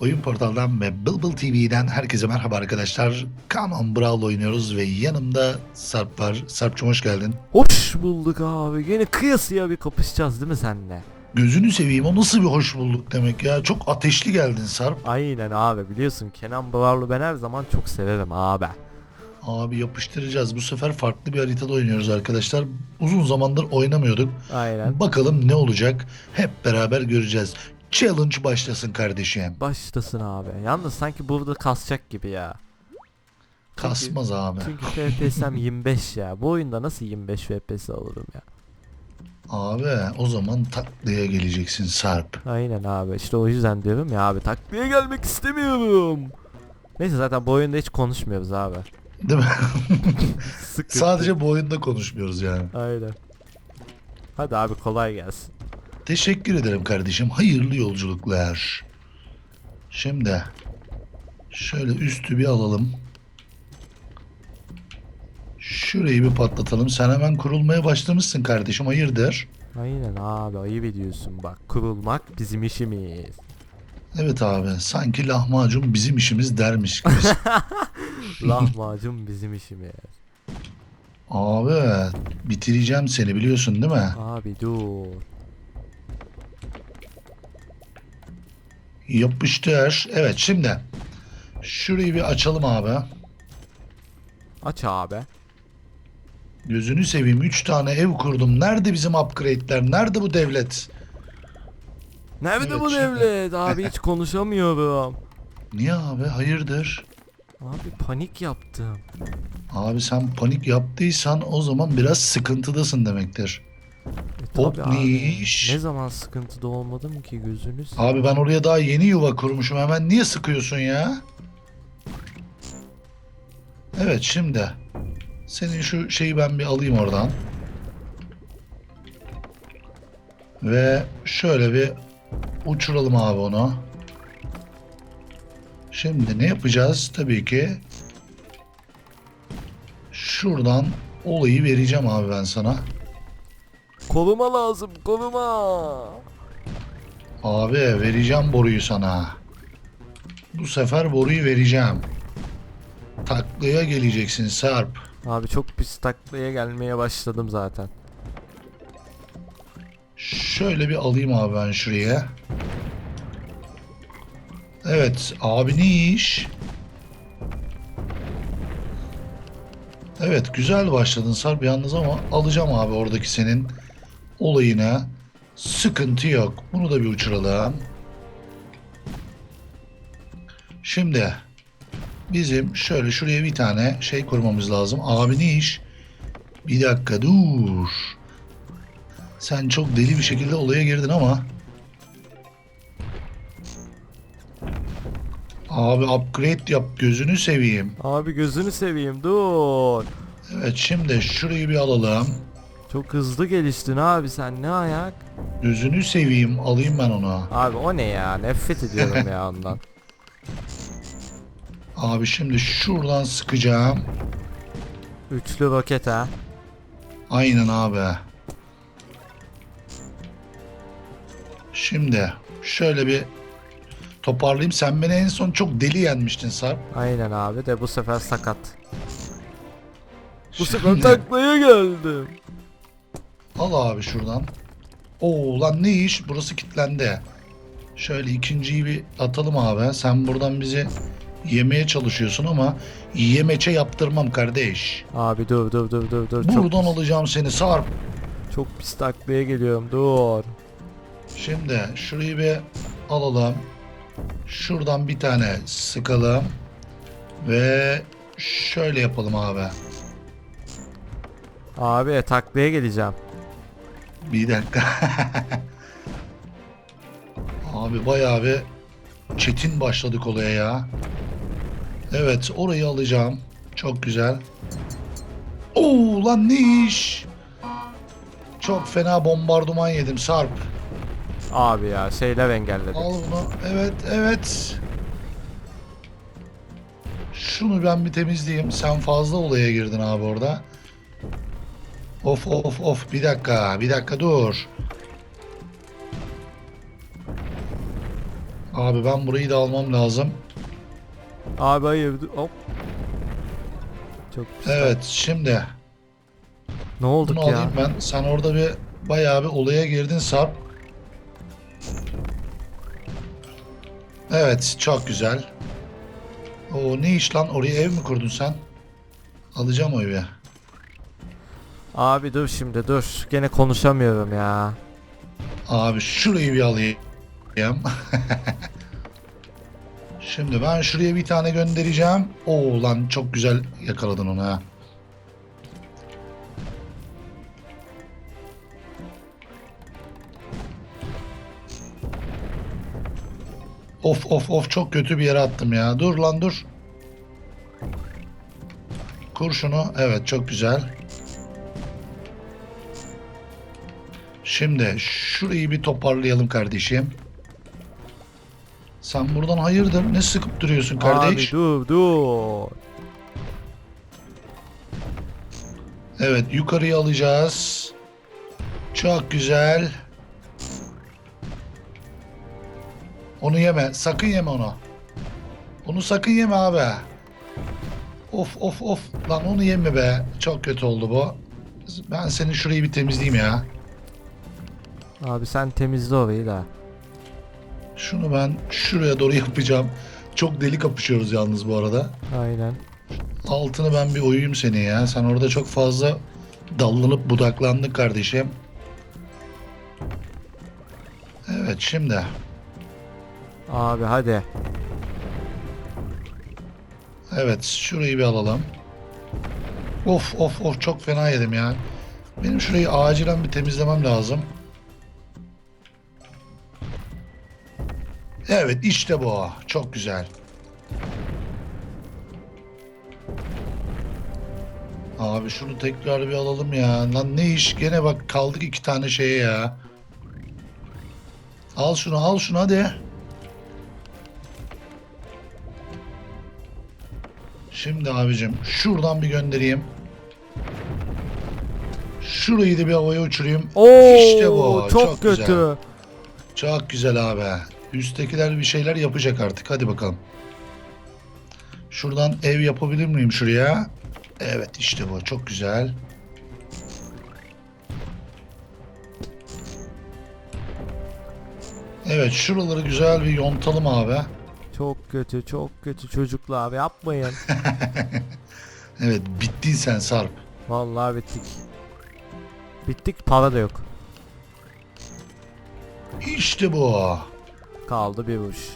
Oyun portaldan ve Bilbil TV'den herkese merhaba arkadaşlar. Canon Brawl oynuyoruz ve yanımda Sarp var. Sarp'cum hoş geldin. Hoş bulduk abi. Yine kıyasıya bir kapışacağız değil mi senle? Gözünü seveyim o nasıl bir hoş bulduk demek ya. Çok ateşli geldin Sarp. Aynen abi biliyorsun Kenan Bağırlı ben her zaman çok severim abi. Abi yapıştıracağız. Bu sefer farklı bir haritada oynuyoruz arkadaşlar. Uzun zamandır oynamıyorduk. Aynen. Bakalım ne olacak hep beraber göreceğiz. Challenge başlasın kardeşim. Başlasın abi. Yalnız sanki burada kasacak gibi ya. Kasmaz abi. Çünkü FPS'm 25 ya. Bu oyunda nasıl 25 FPS olurum ya? Abi o zaman taklaya geleceksin Sarp. Aynen abi. İşte o yüzden diyorum ya abi taklaya gelmek istemiyorum. Neyse zaten bu oyunda hiç konuşmuyoruz abi. Değil mi? Sıkıntı. Sadece bu oyunda konuşmuyoruz yani. Aynen. Hadi abi kolay gelsin. Teşekkür ederim kardeşim. Hayırlı yolculuklar. Şimdi şöyle üstü bir alalım. Şurayı bir patlatalım. Sen hemen kurulmaya başlamışsın kardeşim. Hayırdır? Aynen abi ayıp ediyorsun bak. Kurulmak bizim işimiz. Evet abi. Sanki lahmacun bizim işimiz dermiş gibi. Lahmacun bizim işimiz. abi bitireceğim seni biliyorsun değil mi? Abi dur. Yapıştır. Evet şimdi. Şurayı bir açalım abi. Aç abi. Gözünü seveyim 3 tane ev kurdum. Nerede bizim upgrade'ler? Nerede bu devlet? Nerede Evet, bu şimdi- devlet? Abi hiç konuşamıyorum. Niye abi? Hayırdır? Abi panik yaptım. Abi sen panik yaptıysan o zaman biraz sıkıntıdasın demektir. E, Hop, abi. niş. Ne zaman sıkıntıda olmadım ki gözünüz? Abi ben oraya daha yeni yuva kurmuşum. Hemen niye sıkıyorsun ya? Evet şimdi. Senin şu şeyi ben bir alayım oradan. Ve şöyle bir uçuralım abi onu. Şimdi ne yapacağız? Tabii ki şuradan olayı vereceğim abi ben sana. Koluma lazım koluma. Abi vereceğim boruyu sana. Bu sefer boruyu vereceğim. Taklaya geleceksin Sarp. Abi çok pis taklaya gelmeye başladım zaten. Şöyle bir alayım abi ben şuraya. Evet abi ne iş? Evet güzel başladın Sarp yalnız ama alacağım abi oradaki senin olayına. Sıkıntı yok. Bunu da bir uçuralım. Şimdi bizim şöyle şuraya bir tane şey kurmamız lazım. Abi ne iş? Bir dakika dur. Sen çok deli bir şekilde olaya girdin ama. Abi upgrade yap gözünü seveyim. Abi gözünü seveyim dur. Evet şimdi şurayı bir alalım. Çok hızlı geliştin abi sen ne ayak? Gözünü seveyim alayım ben onu. Abi o ne ya nefret ediyorum ya ondan. Abi şimdi şuradan sıkacağım. Üçlü roket ha. Aynen abi. Şimdi şöyle bir toparlayayım. Sen beni en son çok deli yenmiştin Sarp. Aynen abi de bu sefer sakat. Bu sefer taklaya geldim. Al abi şuradan. Oo lan ne iş? Burası kilitlendi. Şöyle ikinciyi bir atalım abi. Sen buradan bizi yemeye çalışıyorsun ama yemeçe yaptırmam kardeş. Abi dur dur dur dur dur. Çok, Buradan alacağım seni Sarp. çok pis taklaya geliyorum dur. Şimdi şurayı bir alalım. Şuradan bir tane sıkalım. Ve şöyle yapalım abi. Abi taklaya geleceğim. Bir dakika. Abi bayağı bir çetin başladık olaya ya. Evet orayı alacağım. Çok güzel. Oo lan ne iş? Çok fena bombardıman yedim Sarp. Abi ya şeyler engelledi. Al bunu. Evet evet. Şunu ben bir temizleyeyim. Sen fazla olaya girdin abi orada. Of of of bir dakika bir dakika dur. Abi ben burayı da almam lazım. Abi hayır hop. Çok güzel. Evet şimdi Ne olduk bunu ya? alayım ben. Sen orada bir bayağı bir olaya girdin Sarp. Evet çok güzel. O ne iş lan oraya ev mi kurdun sen? Alacağım o evi. Abi dur şimdi dur. Gene konuşamıyorum ya. Abi şurayı bir alayım. Şimdi ben şuraya bir tane göndereceğim. Oo lan çok güzel yakaladın onu ha. Of of of çok kötü bir yere attım ya. Dur lan dur. Kur şunu. Evet çok güzel. Şimdi şurayı bir toparlayalım kardeşim. Sen buradan hayırdır? Ne sıkıp duruyorsun kardeş? Abi dur dur. Evet yukarıya alacağız. Çok güzel. Onu yeme. Sakın yeme onu. Onu sakın yeme abi. Of of of. Lan onu yeme be. Çok kötü oldu bu. Ben senin şurayı bir temizleyeyim ya. Abi sen temizle orayı da. Şunu ben şuraya doğru yapacağım. Çok deli kapışıyoruz yalnız bu arada. Aynen. Altını ben bir oyuyum seni ya. Sen orada çok fazla dallanıp budaklandın kardeşim. Evet şimdi. Abi hadi. Evet şurayı bir alalım. Of of of çok fena yedim ya. Benim şurayı acilen bir temizlemem lazım. Evet işte bu. Çok güzel. Abi şunu tekrar bir alalım ya. Lan ne iş? Gene bak kaldık iki tane şeye ya. Al şunu al şunu hadi. Şimdi abicim şuradan bir göndereyim. Şurayı da bir havaya uçurayım. Oo İşte bu. çok, Çok kötü. güzel. Çok güzel abi. Üsttekiler bir şeyler yapacak artık. Hadi bakalım. Şuradan ev yapabilir miyim şuraya? Evet işte bu. Çok güzel. Evet şuraları güzel bir yontalım abi. Çok kötü çok kötü çocuklar abi yapmayın. Evet bittin sen Sarp. Vallahi bittik. Bittik para da yok. İşte bu. Kaldı bir vuruş.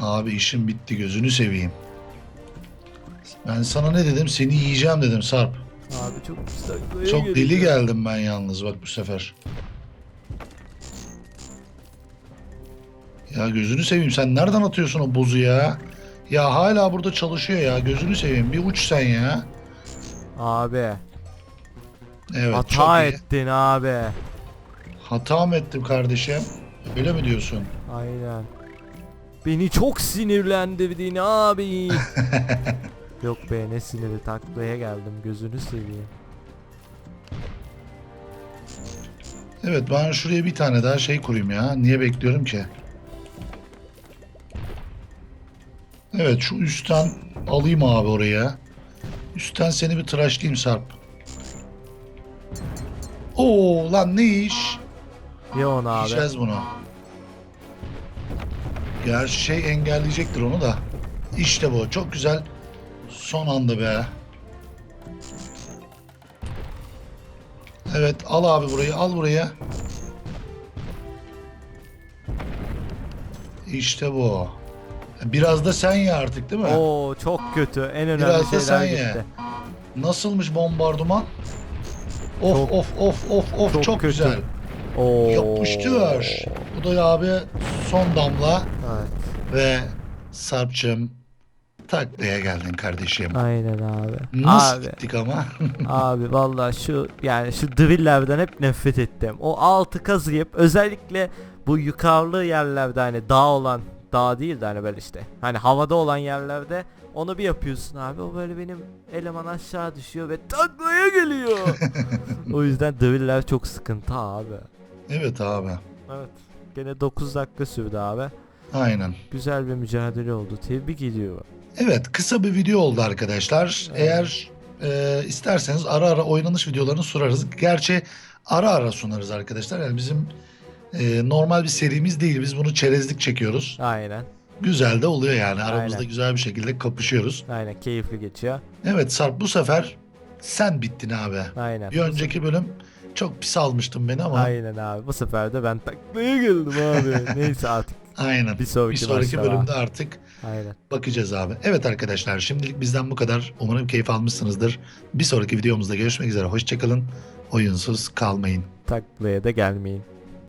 Abi işim bitti gözünü seveyim. Ben sana ne dedim? Seni yiyeceğim dedim Sarp. Abi çok. Çok deli geldim ben yalnız bak bu sefer. Ya gözünü seveyim sen nereden atıyorsun o buzu ya? Ya hala burada çalışıyor ya gözünü seveyim bir uç sen ya. Abi Evet çok hata iyi. ettin abi. Hata mı ettim kardeşim? Öyle mi diyorsun? Aynen. Beni çok sinirlendirdin abi. Yok be ne siniri taklaya geldim gözünü seveyim. Evet ben şuraya bir tane daha şey kurayım ya. Niye bekliyorum ki? Evet şu üstten alayım abi oraya. Üstten seni bir tıraşlayayım Sarp. Oo lan ne iş? Ye onu abi. Yiyeceğiz bunu. Gerçi şey engelleyecektir onu da. İşte bu. Çok güzel. Son anda be. Evet al abi burayı al buraya. İşte bu. Biraz da sen ye artık değil mi? Oo çok kötü. En önemli Biraz da sen şeyler ye. gitti. Nasılmış bombardıman? Of Çok- of of of of çok çok, kötü. güzel. Oo. Yapıştır. Bu da abi son damla Evet. ve Sarp'cığım taklaya geldin kardeşim. Aynen abi. Nasıl abi. gittik ama? Abi vallahi şu yani şu drilllerden hep nefret ettim. O altı kazıyıp özellikle bu yukarılı yerlerde hani dağ olan dağ değil de hani böyle işte hani havada olan yerlerde onu bir yapıyorsun abi o böyle benim eleman aşağı düşüyor ve taklaya geliyor. o yüzden driller çok sıkıntı abi. Evet abi. Evet. Gene 9 dakika sürdü abi. Aynen. Güzel bir mücadele oldu. Tebrik ediyorum. Evet kısa bir video oldu arkadaşlar. Evet. Eğer e, isterseniz ara ara oynanış videolarını sunarız. Gerçi ara ara sunarız arkadaşlar. Yani bizim e, normal bir serimiz değil. Biz bunu çerezlik çekiyoruz. Aynen. Güzel de oluyor yani. Aramızda Aynen. güzel bir şekilde kapışıyoruz. Aynen keyifli geçiyor. Evet Sarp bu sefer sen bittin abi. Aynen. Bir önceki bölüm çok pis almıştın beni ama Aynen abi. Bu sefer de ben taklaya geldim abi. Neyse artık. aynen. Bir sonraki, Bir sonraki bölümde artık Aynen. bakacağız abi. Evet arkadaşlar şimdilik bizden bu kadar. Umarım keyif almışsınızdır. Bir sonraki videomuzda görüşmek üzere. Hoşçakalın. Oyunsuz kalmayın. Taklaya da gelmeyin.